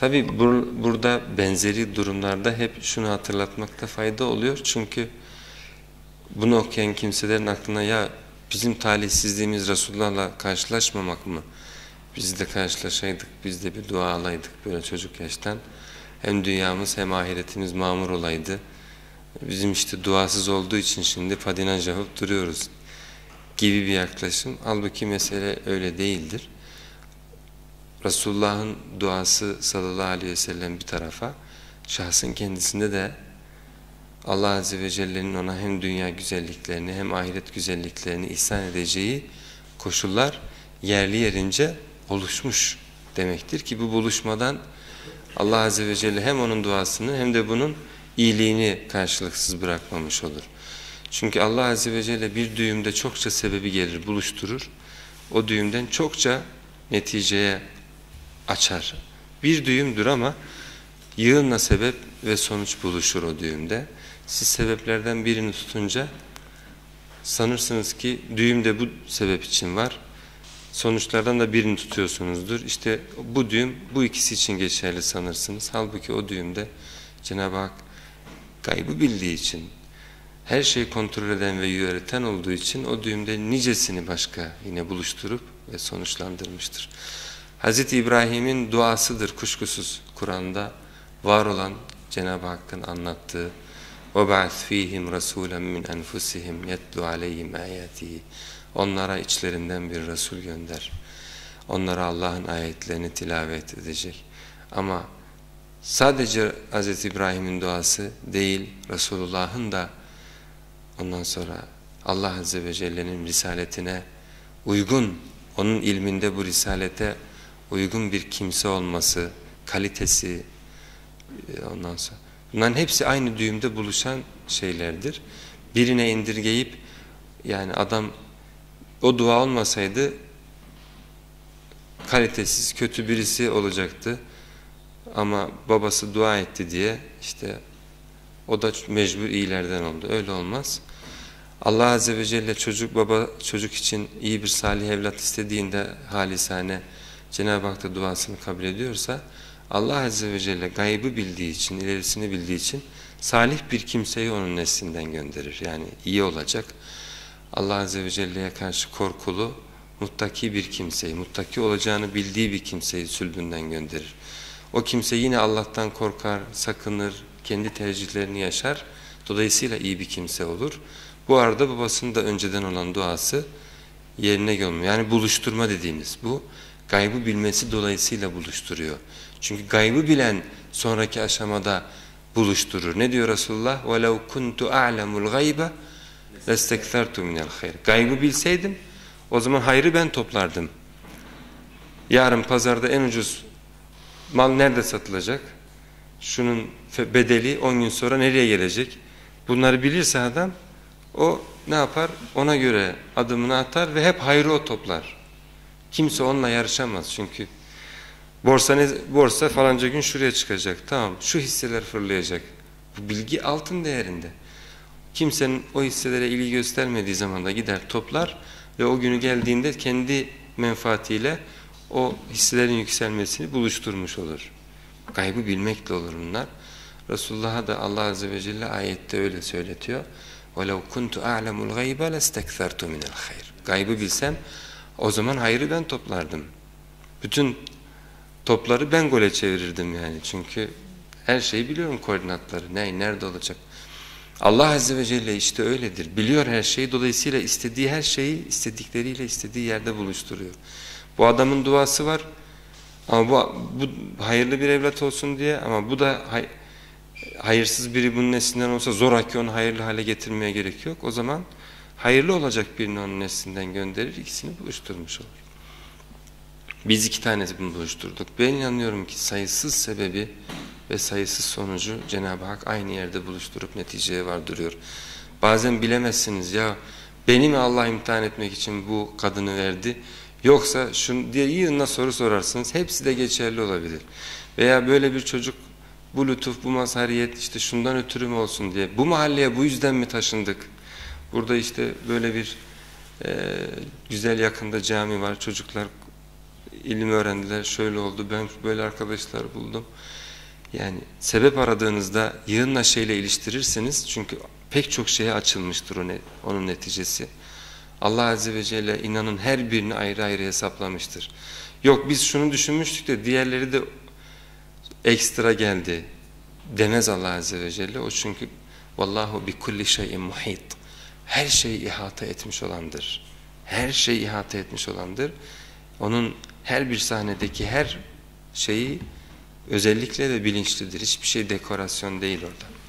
Tabi bur burada benzeri durumlarda hep şunu hatırlatmakta fayda oluyor. Çünkü bunu okuyan kimselerin aklına ya bizim talihsizliğimiz Resulullah'la karşılaşmamak mı? Biz de karşılaşaydık, biz de bir dua alaydık böyle çocuk yaştan. Hem dünyamız hem ahiretimiz mamur olaydı. Bizim işte duasız olduğu için şimdi padinaj yapıp duruyoruz gibi bir yaklaşım. Halbuki mesele öyle değildir. Resulullah'ın duası sallallahu aleyhi ve sellem bir tarafa, şahsın kendisinde de Allah Azze ve Celle'nin ona hem dünya güzelliklerini hem ahiret güzelliklerini ihsan edeceği koşullar yerli yerince oluşmuş demektir ki bu buluşmadan Allah Azze ve Celle hem onun duasını hem de bunun iyiliğini karşılıksız bırakmamış olur. Çünkü Allah Azze ve Celle bir düğümde çokça sebebi gelir, buluşturur. O düğümden çokça neticeye açar. Bir düğümdür ama yığınla sebep ve sonuç buluşur o düğümde. Siz sebeplerden birini tutunca sanırsınız ki düğümde bu sebep için var. Sonuçlardan da birini tutuyorsunuzdur. İşte bu düğüm bu ikisi için geçerli sanırsınız. Halbuki o düğümde Cenab-ı Hak kaybı bildiği için her şeyi kontrol eden ve yöneten olduğu için o düğümde nicesini başka yine buluşturup ve sonuçlandırmıştır. Hz. İbrahim'in duasıdır kuşkusuz Kur'an'da var olan Cenab-ı Hakk'ın anlattığı وَبَعْثْ ف۪يهِمْ رَسُولًا مِنْ أَنْفُسِهِمْ يَتْلُ عَلَيْهِمْ آيَاتِهِ Onlara içlerinden bir Resul gönder. Onlara Allah'ın ayetlerini tilavet edecek. Ama sadece Hz. İbrahim'in duası değil, Resulullah'ın da ondan sonra Allah Azze ve Celle'nin risaletine uygun, onun ilminde bu risalete uygun bir kimse olması, kalitesi e, ondan sonra. Bunların hepsi aynı düğümde buluşan şeylerdir. Birine indirgeyip yani adam o dua olmasaydı kalitesiz, kötü birisi olacaktı. Ama babası dua etti diye işte o da mecbur iyilerden oldu. Öyle olmaz. Allah Azze ve Celle çocuk baba çocuk için iyi bir salih evlat istediğinde halisane Cenab-ı Hak da duasını kabul ediyorsa Allah Azze ve Celle gaybı bildiği için, ilerisini bildiği için salih bir kimseyi onun neslinden gönderir. Yani iyi olacak. Allah Azze ve Celle'ye karşı korkulu, muttaki bir kimseyi, muttaki olacağını bildiği bir kimseyi sülbünden gönderir. O kimse yine Allah'tan korkar, sakınır, kendi tercihlerini yaşar. Dolayısıyla iyi bir kimse olur. Bu arada babasının da önceden olan duası yerine gelmiyor. Yani buluşturma dediğimiz bu Gaybı bilmesi dolayısıyla buluşturuyor. Çünkü gaybı bilen sonraki aşamada buluşturur. Ne diyor Resulullah? وَلَوْ كُنْتُ أَعْلَمُ الْغَيْبَ لَسْتَكْثَرْتُ مِنَ الْخَيْرِ Gaybı bilseydim o zaman hayrı ben toplardım. Yarın pazarda en ucuz mal nerede satılacak? Şunun bedeli 10 gün sonra nereye gelecek? Bunları bilirse adam o ne yapar? Ona göre adımını atar ve hep hayrı o toplar. Kimse onunla yarışamaz çünkü borsa, ne, borsa falanca gün şuraya çıkacak. Tamam şu hisseler fırlayacak. Bu bilgi altın değerinde. Kimsenin o hisselere ilgi göstermediği zaman da gider toplar ve o günü geldiğinde kendi menfaatiyle o hisselerin yükselmesini buluşturmuş olur. Gaybı bilmekle olur bunlar. Resulullah'a da Allah Azze ve Celle ayette öyle söyletiyor. وَلَوْ كُنْتُ أَعْلَمُ الْغَيْبَ لَسْتَكْثَرْتُ مِنَ الْخَيْرِ Gaybı bilsem o zaman hayrı ben toplardım. Bütün topları ben gole çevirirdim yani. Çünkü her şeyi biliyorum koordinatları. Ne, nerede olacak? Allah Azze ve Celle işte öyledir. Biliyor her şeyi. Dolayısıyla istediği her şeyi istedikleriyle istediği yerde buluşturuyor. Bu adamın duası var. Ama bu, bu hayırlı bir evlat olsun diye ama bu da hay, hayırsız biri bunun neslinden olsa zoraki onu hayırlı hale getirmeye gerek yok. O zaman hayırlı olacak birini onun neslinden gönderir, ikisini buluşturmuş olur. Biz iki tanesini buluşturduk. Ben inanıyorum ki sayısız sebebi ve sayısız sonucu Cenab-ı Hak aynı yerde buluşturup neticeye vardırıyor. Bazen bilemezsiniz ya beni mi Allah imtihan etmek için bu kadını verdi yoksa şunu diye yığınla soru sorarsınız hepsi de geçerli olabilir. Veya böyle bir çocuk bu lütuf, bu mazhariyet işte şundan ötürü mü olsun diye bu mahalleye bu yüzden mi taşındık? Burada işte böyle bir e, güzel yakında cami var çocuklar ilim öğrendiler, şöyle oldu, ben böyle arkadaşlar buldum. Yani sebep aradığınızda yığınla şeyle iliştirirseniz çünkü pek çok şeye açılmıştır onun neticesi. Allah Azze ve Celle inanın her birini ayrı ayrı hesaplamıştır. Yok biz şunu düşünmüştük de diğerleri de ekstra geldi demez Allah Azze ve Celle. O çünkü vallahu bi kulli şeyin muhit. Her şeyi ihata etmiş olandır. Her şeyi ihata etmiş olandır. Onun her bir sahnedeki her şeyi özellikle de bilinçlidir. Hiçbir şey dekorasyon değil orada.